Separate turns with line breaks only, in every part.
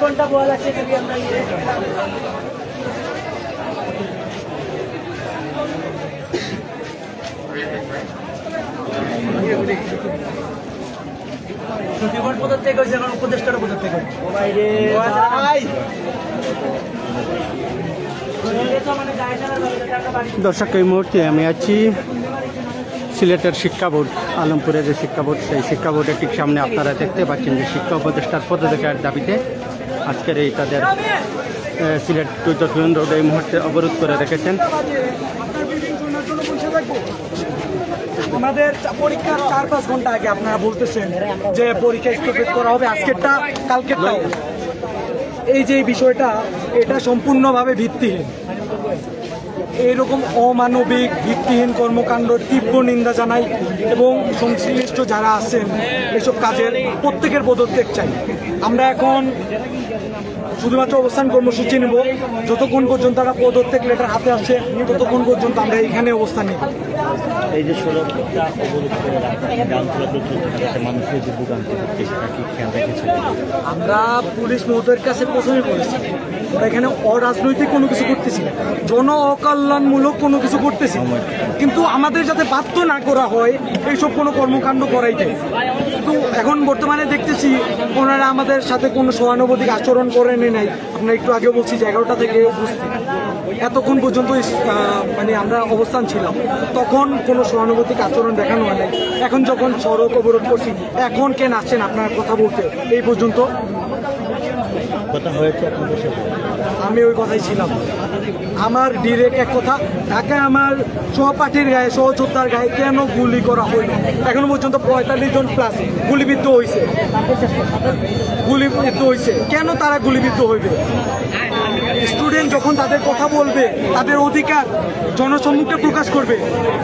ঘণ্টা বলা যাচ্ছে যদি আমরা হয়েছে এখন
দর্শক এই মুহূর্তে আমি আছি সিলেটের শিক্ষা বোর্ড আলমপুরের যে শিক্ষা বোর্ড সেই শিক্ষা বোর্ডের ঠিক সামনে আপনারা দেখতে পাচ্ছেন যে শিক্ষা উপদেষ্টার পদত্যাগের দাবিতে আজকের এই তাদের সিলেট টুইটার যশোর রোড এই মুহূর্তে অবরোধ করে রেখেছেন।
আমাদের পরীক্ষার চার পাঁচ ঘণ্টা আগে আপনারা বলতেছেন যে পরীক্ষা স্থগিত করা হবে, আজকেরটা, কালকেরটাও। এই যে বিষয়টা, এটা সম্পূর্ণভাবে ভিত্তিহীন। এইরকম অমানবিক, ভিত্তিহীন কর্মকাণ্ডের তীব্র নিন্দা জানাই এবং সংশ্লিষ্ট যারা আছেন, এসব কাজের প্রত্যেকের পদত্যাগ চাই। আমরা এখন শুধুমাত্র অবস্থান কর্মসূচি নেব। যতক্ষণ পর্যন্ত তারা পদত্যাগ লেটার হাতে আসছে ততক্ষণ পর্যন্ত আমরা এখানে অবস্থান নেব।
এই যে যান চলাচল চলতে থাকাতে মানুষের যে ভোগান্তি হচ্ছে সেটা কি খেয়াল রেখেছিল
আমরা পুলিশ মহোদয়ের কাছে প্রথমে বলেছি আমরা এখানে অরাজনৈতিক কোনো কিছু করতেছি না জন অকল্যাণমূলক কোনো কিছু করতেছি কিন্তু আমাদের যাতে বাধ্য না করা হয় এইসব কোনো কর্মকাণ্ড করাইতে কিন্তু এখন বর্তমানে দেখতেছি ওনারা আমাদের সাথে কোনো সহানুভূতিক আচরণ করেনি নাই। আপনার একটু আগে বলছি যে এগারোটা থেকে উপস্থিত। এতক্ষণ পর্যন্ত মানে আমরা অবস্থান ছিলাম। তখন কোনো সহানুভূতিক আচরণ দেখানো হয় নাই। এখন যখন সড়ক অবরোধ করছি এখন কেন আসছেন আপনার কথা বলতে? এই পর্যন্ত আমি ওই কথাই ছিলাম। আমার ডিরেক্ট এক কথা ঢাকায় আমার সহপাঠীর গায়ে সহযোদ্ধার গায়ে কেন গুলি করা হইল এখনও পর্যন্ত পঁয়তাল্লিশ জন প্লাস গুলিবিদ্ধ হয়েছে গুলিবিদ্ধ হয়েছে কেন তারা গুলিবিদ্ধ হইবে? স্টুডেন্ট যখন তাদের কথা বলবে, তাদের অধিকার জনসম্মুখে প্রকাশ করবে,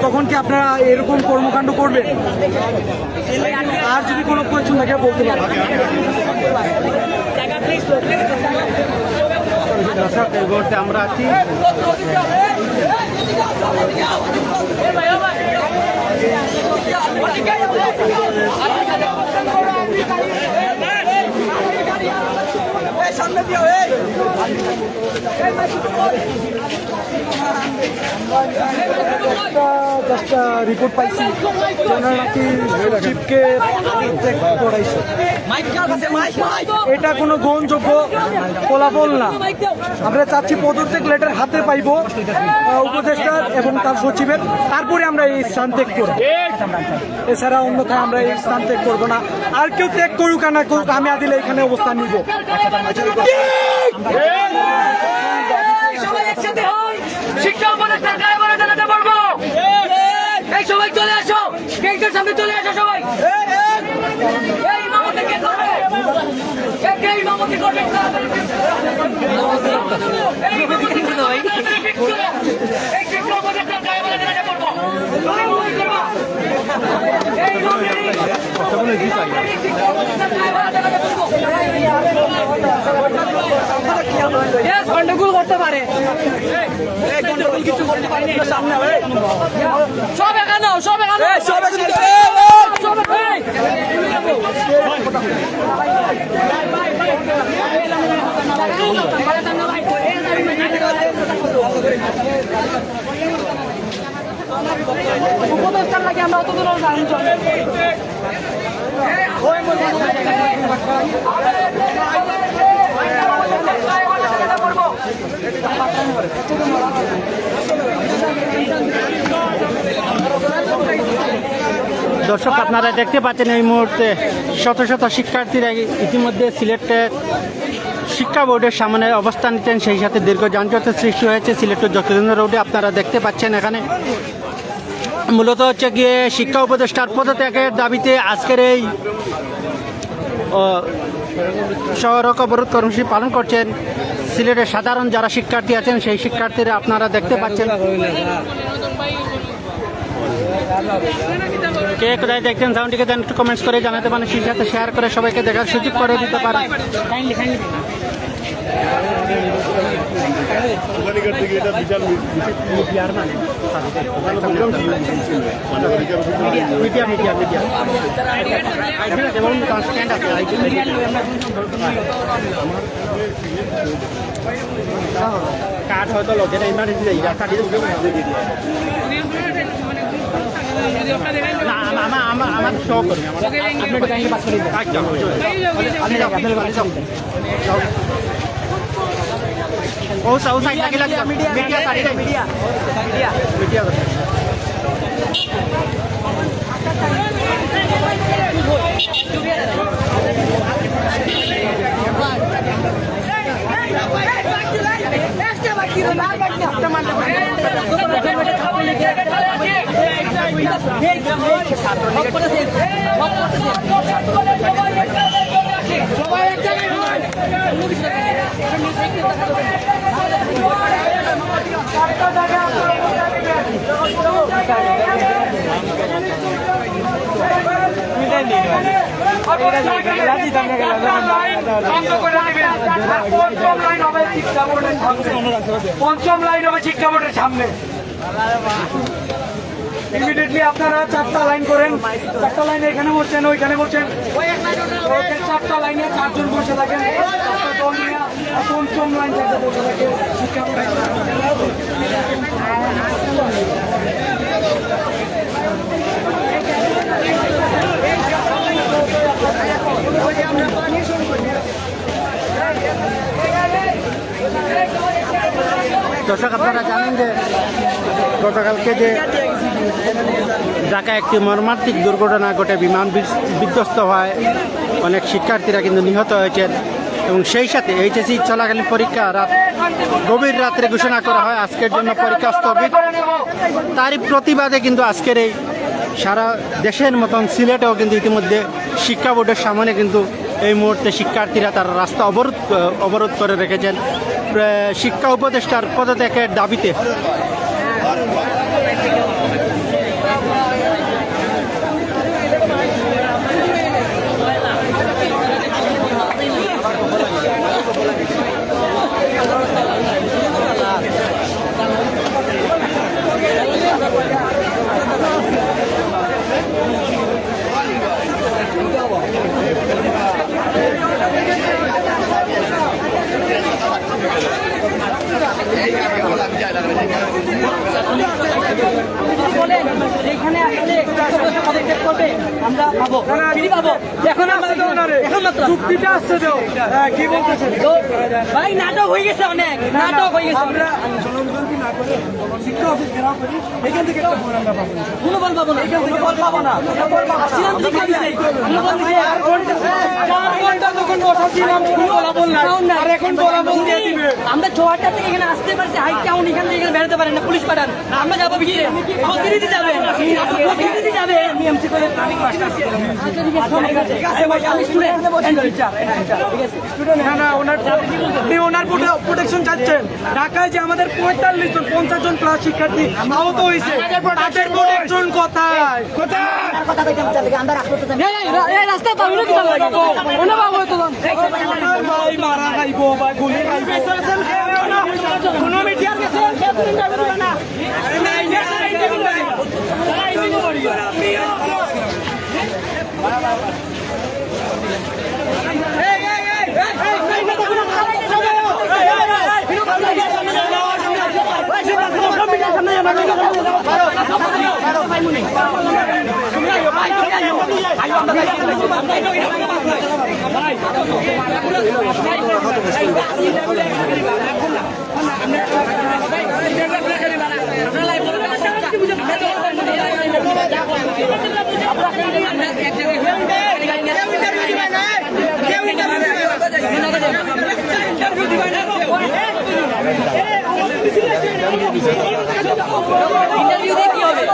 তখন কি আপনারা এরকম কর্মকাণ্ড করবেন? আর যদি কোনো কোয়েশন থাকে বলতে পারেন।
আমরা আছি।
একটা রিপোর্ট পাইছি। ওনারা নাকি পদত্যাগ করাইছে। এটা কোনো গ্রহণযোগ্য ফলাফল না। আমরা চাচ্ছি পদত্যাগ লেটার হাতে পাইব আহ, উপদেষ্টার এবং তার সচিবের। তারপরে আমরা এই স্থান ত্যাগ করব। এছাড়া অন্যথায় আমরা এই স্থান ত্যাগ করব না। আর কেউ ত্যাগ করুক আর না করুক আমি আদিলে এখানে অবস্থান নিব।
সবাই একসাথে হই। শিক্ষা উপদেষ্টার গায়ে বলে জানাতে পারব। এই সবাই চলে আসো। গেটের সামনে চলে আসো সবাই। এই ইমামতি কে করবে কে করবে এই ইমামতি করবে এই শিক্ষা উপদেষ্টার গায়ে বলে জানাতে পারব তুমি ভুল করবা এই ইমামতি গায়ে বলে জানাতে গন্ডগোল করতে পারে সব এখানে সব এখানে সব সব উপদেষ্টার লাগে আমরা অত দূর জানি চলে
দর্শক, আপনারা দেখতে পাচ্ছেন এই মুহূর্তে শত শত শিক্ষার্থীরা ইতিমধ্যে সিলেটের শিক্ষা বোর্ডের সামনে অবস্থান নিচ্ছেন। সেই সাথে দীর্ঘ যানজটের সৃষ্টি হয়েছে সিলেটের যতদিন রোডে, আপনারা দেখতে পাচ্ছেন এখানে। মূলত হচ্ছে গিয়ে শিক্ষা উপদেষ্টার পদত্যাগের দাবিতে আজকের এই সড়ক অবরোধ কর্মসূচি পালন করছেন সিলেটের সাধারণ যারা শিক্ষার্থী আছেন, সেই শিক্ষার্থীরা আপনারা দেখতে পাচ্ছেন। কে কোথায় দেখছেন? সাউন্ডটিকে দেন একটু কমেন্টস করে জানাতে পারেন। সেই সাথে শেয়ার করে সবাইকে দেখার সুযোগ করে দিতে পারেন।
ওখানকার থেকে এটা বিশাল
কাঠ হয়তো না ইমার্জেন্সি যাই কাটি না আমার আমার আমার শো করি আমার আপনি আপনি যাও আপনি যাও যাও ও সাউ সাইড লাগে লাগে মিডিয়া মিডিয়া সাইড
পঞ্চম লাইন হবে শিক্ষা বোর্ডের সামনে আপনারা চারটা লাইন করেন। চারটা লাইন এখানে বসছেন, ওইখানে বসছেন। চারটা লাইনে চারজন বসে থাকেন। চারটা পঞ্চম লাইন থেকে বসে থাকে শিক্ষা।
দর্শক আপনারা জানেন যে গতকালকে যে ঢাকায় একটি মর্মান্তিক দুর্ঘটনা ঘটে, বিমান বিধ্বস্ত হয়, অনেক শিক্ষার্থীরা কিন্তু নিহত হয়েছেন এবং সেই সাথে এইচএসি চলাকালীন পরীক্ষা রাত, গভীর রাত্রে ঘোষণা করা হয়, আজকের জন্য পরীক্ষা স্থগিত। তারই প্রতিবাদে কিন্তু আজকের এই সারা দেশের মতন সিলেটেও কিন্তু ইতিমধ্যে শিক্ষা বোর্ডের সামনে কিন্তু এই মুহূর্তে শিক্ষার্থীরা তার রাস্তা অবরোধ অবরোধ করে রেখেছেন। শিক্ষা উপদেষ্টার পদত্যাগের দাবিতে
পাবো এখন এখন মাত্র
চুক্তিটা আসছে তো কি বলতেছেন?
তো ভাই নাটক হয়ে গেছে অনেক। নাটক হয়ে গেছে।
আমরা জনগণকে না করে শিক্ষা অফিস ঘেরাও করি। এখান থেকে একটা ফোন আমরা পাবো।
কোনো বল পাবো না। কোনো বল পাবো না। বল দিছে? আর
চার ঘণ্টা তখন বসা ছিলাম কোনো বলাবল নাই আর এখন বলাবল দিয়ে দিবে।
আমরা ছয়টা থেকে এখানে আসতে পারছি হাই টাউন এখান থেকে বেরোতে পারেন না পুলিশ পাঠান। আমরা যাব প্রতিনিধি যাবে। প্রতিনিধি যাবে। এমসি করে
না না ওনার আপনি ওনার প্রোটেকশন চাচ্ছেন। ঢাকায় যে আমাদের পঁয়তাল্লিশ জন পঞ্চাশ জন প্লাস শিক্ষার্থী আহত হয়েছে তাদের প্রোটেকশন কোথায়? কোথায়?
রাস্তা পাবো না কি পাবো ওনা পাবো তো
আমার ভাই মারা খাইবো বা গুলি খাইবো
কোনো মিডিয়ার কাছে না ইন্টারভিউ দিয়ে কি হবে?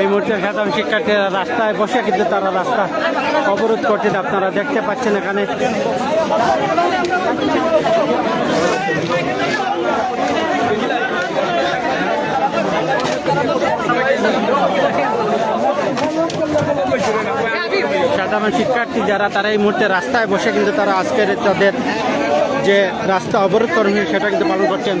এই মুহূর্তে সাধারণ শিক্ষার্থীরা রাস্তায় বসে কিন্তু তারা রাস্তা অবরোধ করছেন। আপনারা দেখতে পাচ্ছেন এখানে। সাধারণ শিক্ষার্থী যারা তারা এই মুহূর্তে রাস্তায় বসে কিন্তু তারা আজকের তাদের যে রাস্তা অবরোধ কর্মী সেটা কিন্তু পালন করছেন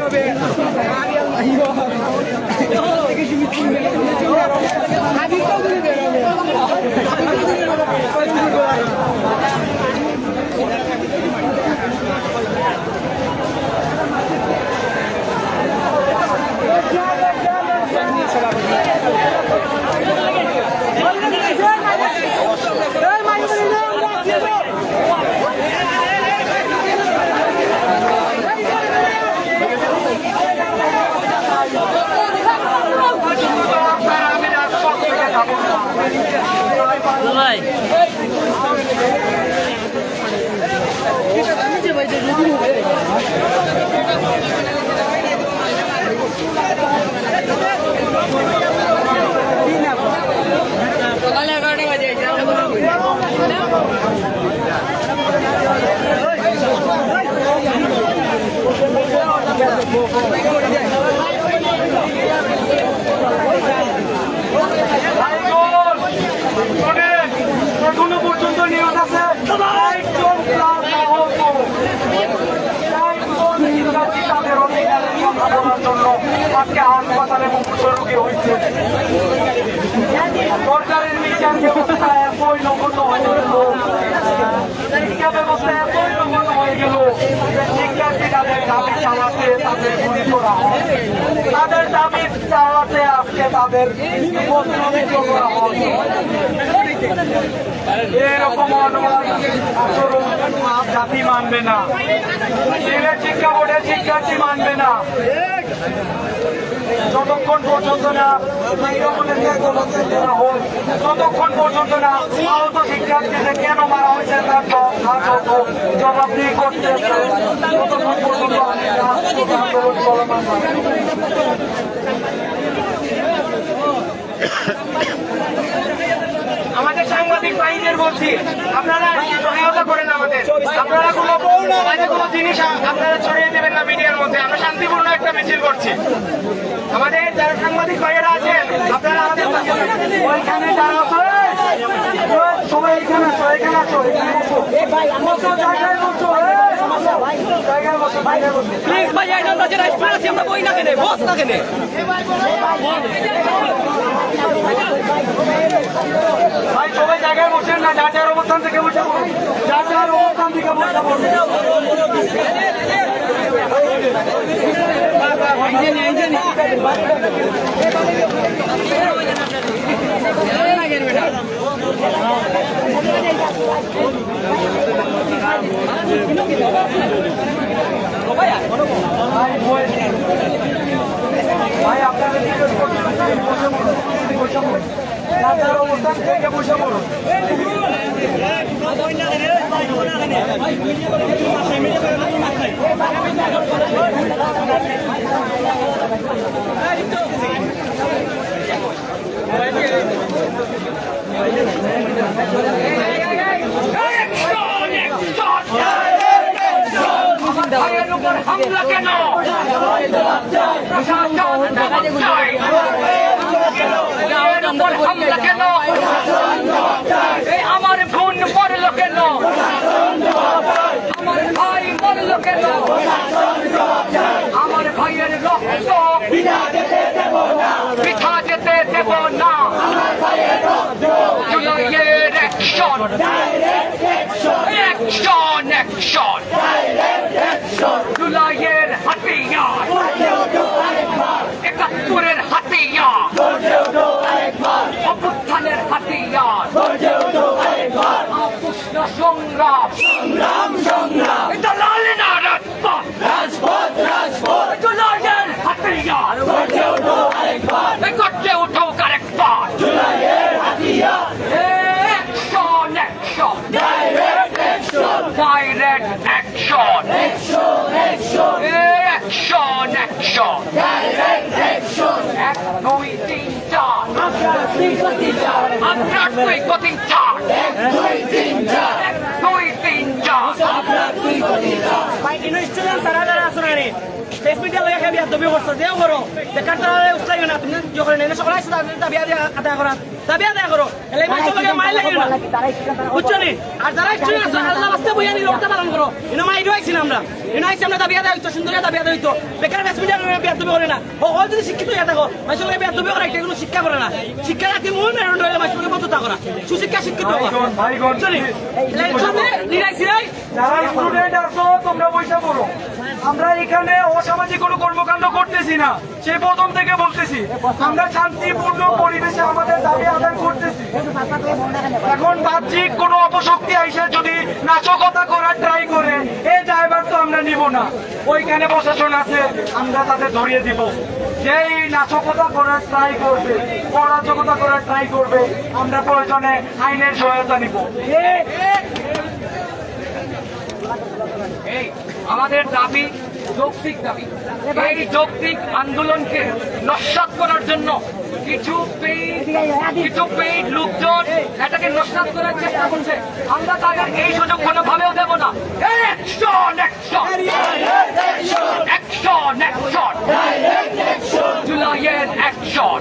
এখনও পর্যন্ত নিয়োগ আছে একজন প্লাস আহত একজন শিক্ষার্থী তাদের অধিকারের কথা বলার জন্য আজকে হাসপাতালে মুমূর্ষ রোগী হয়েছে সরকারের বিচার ব্যবস্থা এতই নগত হয়ে গেল শিক্ষা ব্যবস্থা এতই নগত হয়ে গেল যে শিক্ষার্থী তাদের দাবি চালাতে তাদের গুলি করা হয় তাদের দাবি চালাতে আজকে তাদের প্রশ্নবিদ্ধ করা হয় এরকম অনুমান আচরণ জাতি মানবে না। শিক্ষা বোর্ডের শিক্ষার্থী মানবে না। যতক্ষণ পর্যন্ত না ততক্ষণ পর্যন্ত না আহত শিক্ষার্থীদের কেন মারা হয়েছে তার জব- তার জব- জবাবদিহি করতে ততক্ষণ পর্যন্ত
আমাদের সাংবাদিক ভাইদের বলছি, আপনারা সহায়তা করেন আমাদের। আপনারা কোনো কোনো জিনিস আপনারা ছড়িয়ে দেবেন না মিডিয়ার মধ্যে, আমরা শান্তিপূর্ণ করছি। আমাদের যারা সাংবাদিক ভাইয়েরা আছেন আপনারা আমাদের
ওইখানে যারা সবাই এখানে এখানে।
প্লিজ ভাই আমরা যারা স্টুডেন্ট আছি আমরা বই না কেনে বস না কেনে।
ভাই সবাই জায়গায় বসেন না যার যার অবস্থান থেকে বসে পড়ুন। যার যার অবস্থান থেকে বসে পড়ুন। ভাই আপনাদের জিজ্ঞেস করতে বসে পড়ুন। অবস্থান থেকে বসে পড়ুন।
হামলা কেন প্রশাসন চাই ভাইয়ের উপর হামলা কেন? এই আমার বোন মরল কেন? আমার ভাই মরল কেন? আমার ভাইয়ের রক্ত পিঠা যেতে দেব না। জুলাইয়ের অ্যাকশন অ্যাকশন অ্যাকশন জুলাইয়ের হাতিয়ার একাত্তরের হাতিয়ার অভ্যুত্থানের হাতিয়ার কৃষ্ণ সংগ্রাম এটা লাল না রাজপথ এটা লালের হাতিয়ার এ করতে উঠো আরেকবার action action direct action action action এক দুই তিন চার আমরা দুই গতি চার এক দুই তিন চার
ভাই ইনো স্টুডেন্ট সারা যারা আসুন আরে প্রেস মিডিয়া লগে খাবি আর দাবি করছ যেও করো বেকার তারা উৎসাহ না তুমি সকল তাদের দাবি আদায় আদায় করা দাবি আদায় করো এলে মাইতো লগে মাইল লাগে না। বুঝছ নি? আর যারা ইচ্ছুক আছে আল্লাহ বাস্তে বইয়া নি রক্ত পালন করো ইনো মাইরো আইছি না আমরা ইনো আইছি আমরা দাবি আদায় হইতো সুন্দর দাবি আদায় হইতো বেকার মিডিয়া করে না। ও ও যদি শিক্ষিত হয়ে থাকো মাইসের লগে বিয়ার দাবি করে এটা কোনো শিক্ষা করে না। শিক্ষা রাখি মূল মেরুদণ্ড হলে মাইসের লগে বদ্ধতা করা সুশিক্ষা শিক্ষিত হওয়া বুঝছ নি? ইলেকশনে নিরাইছি রাই
যারা স্টুডেন্ট আছো তোমরা পয়সা পড়ো আমরা এখানে অসামাজিক কোনো কর্মকাণ্ড করতেছি না সে প্রথম থেকে বলতেছি আমরা শান্তিপূর্ণ পরিবেশে আমাদের দাবি আদায় করতেছি এখন বাহ্যিক কোনো অপশক্তি আইসে যদি নাশকতা করার ট্রাই করে এই ড্রাইভার তো আমরা নিব না ওইখানে প্রশাসন আছে আমরা তাদের ধরিয়ে দিব যেই নাশকতা করার ট্রাই করবে অরাজকতা করার ট্রাই করবে আমরা প্রয়োজনে আইনের সহায়তা নিব
এই আমাদের দাবি যৌক্তিক দাবি। এই যৌক্তিক আন্দোলনকে নস্বাত করার জন্য কিছু পেইড কিছু পেইড লোকজন এটাকে নস্বাত করার চেষ্টা করছে। আমরা তাদের এই সুযোগ কোনোভাবেও দেব না। অ্যাকশন অ্যাকশন অ্যাকশন অ্যাকশন জুলাইয়ের অ্যাকশন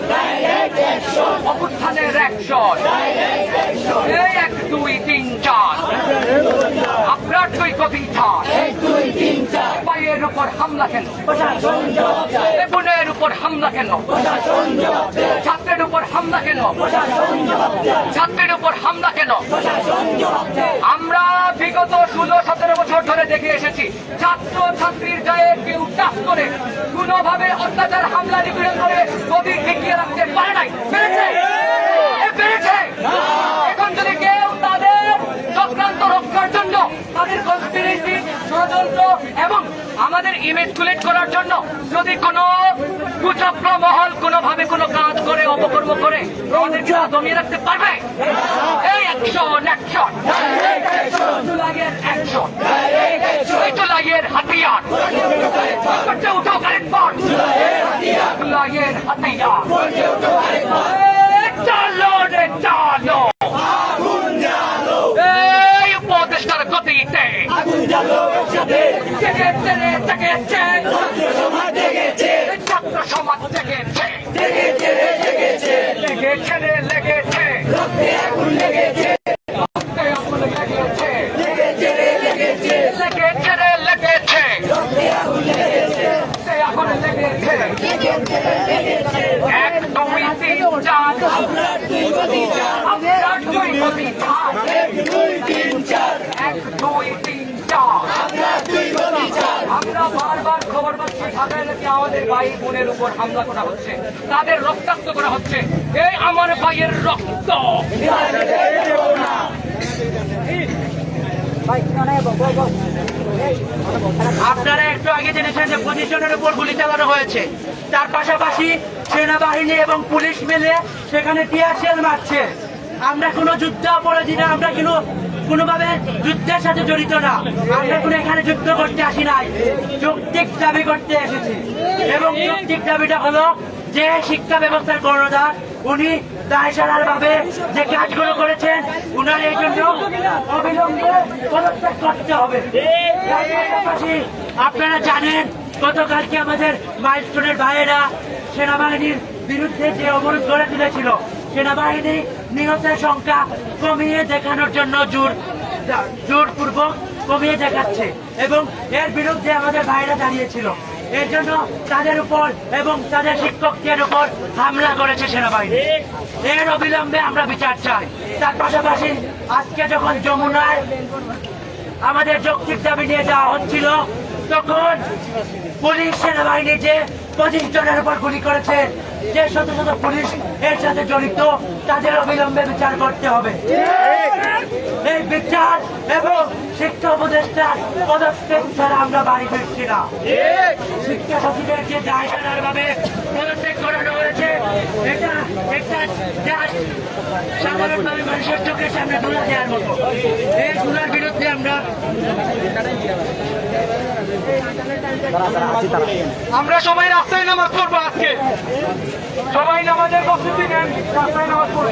অভ্যুত্থানের অ্যাকশন এই এক দুই তিন চার। আপনার দুই পায়ের উপর হামলা কেন? বোনের উপর হামলা কেন? ছাত্রের উপর হামলা কেন? ছাত্রের উপর হামলা কেন? আমরা বিগত ষোলো সতেরো বছর ধরে দেখে এসেছি ছাত্র ছাত্রীর গায়ে কেউ টাচ করে কোনোভাবে অত্যাচার হামলা নিপীড়ন করে কবি ঠেকিয়ে রাখতে পারে নাই। পেরেছে? পেরেছে? এখন যদি কেউ তাদের চক্রান্ত রক্ষার জন্য তাদের কনস্পিরেসি ষড়যন্ত্র এবং আমাদের ইমেজ কুলেট করার জন্য যদি কোনো কুচক্র মহল কোনোভাবে কোনো কাজ করে অপকর্ম করে আমাদেরকে দমিয়ে রাখতে পারবে? অ্যাকশন অ্যাকশন জুলাইয়ের অ্যাকশন জুলাইয়ের হাতিয়ার করতে উঠো কারেন্ট বট জুলাইয়ের হাতিয়ার চলো ছাত্র সমাজ জেগেছে লেগেছে রে লেগেছে রক্তে আগুন লেগেছে লেগেছে রে লেগেছে রক্তে আগুন লেগেছে এক দুই তিন চার আপনার দুই গতি চার এক দুই তিন চার আমরা বারবার খবর পাচ্ছি ঢাকায় নাকি আমাদের ভাই বোনের উপর হামলা করা হচ্ছে। তাদের রক্তাক্ত করা হচ্ছে। এই আমার ভাইয়ের রক্ত।
আপনারা একটু আগে জেনেছেন যে পজিশনের উপর গুলি চালানো হয়েছে। তার পাশাপাশি সেনাবাহিনী এবং পুলিশ মিলে সেখানে টিয়ার শেল মারছে। আমরা কোনো যুদ্ধ অপরাধী না, আমরা কোনো কোনোভাবে যুদ্ধের সাথে জড়িত না। আমরা কোনো এখানে যুদ্ধ করতে আসি নাই। যৌক্তিক দাবি করতে এসেছি। এবং যৌক্তিক দাবিটা হলো যে শিক্ষা ব্যবস্থার কর্ণধার, উনি দায়সারার ভাবে যে কাজগুলো করেছেন, উনার এই জন্য অবিলম্বে পদত্যাগ করতে হবে। আপনারা জানেন, গতকালকে আমাদের মাইলস্টোনের ভাইয়েরা সেনাবাহিনীর বিরুদ্ধে যে অবরোধ গড়ে তুলেছিল সেনাবাহিনী নিহতের সংখ্যা কমিয়ে দেখানোর জন্য জোর, জোরপূর্বক কমিয়ে দেখাচ্ছে এবং এর বিরুদ্ধে আমাদের ভাইরা দাঁড়িয়েছিল। এর জন্য তাদের উপর এবং তাদের শিক্ষকদের উপর হামলা করেছে সেনাবাহিনী। এর অবিলম্বে আমরা বিচার চাই। তার পাশাপাশি আজকে যখন যমুনায় আমাদের যৌক্তিক দাবি নিয়ে যাওয়া হচ্ছিল, তখন পুলিশ সেনাবাহিনী যে পঁচিশ জনের উপর গুলি করেছে যে শত শত পুলিশ এর সাথে জড়িত, তাদের অবিলম্বে বিচার করতে হবে। এই বিচার এবং শিক্ষা উপদেষ্টার পদক্ষেপ ছাড়া আমরা বাড়ি ফিরছি না। শিক্ষা সচিবের যে দায়সার ভাবে পদক্ষেপ করানো হয়েছে, এটা একটা সাধারণভাবে মানুষের চোখের সামনে তুলে দেওয়ার মতো। এই তুলার বিরুদ্ধে আমরা
আমরা সবাই রাস্তায় নামাজ পড়ব আজকে। সবাই নামাজের প্রস্তুতি নেন রাস্তায় নামাজ পড়ব।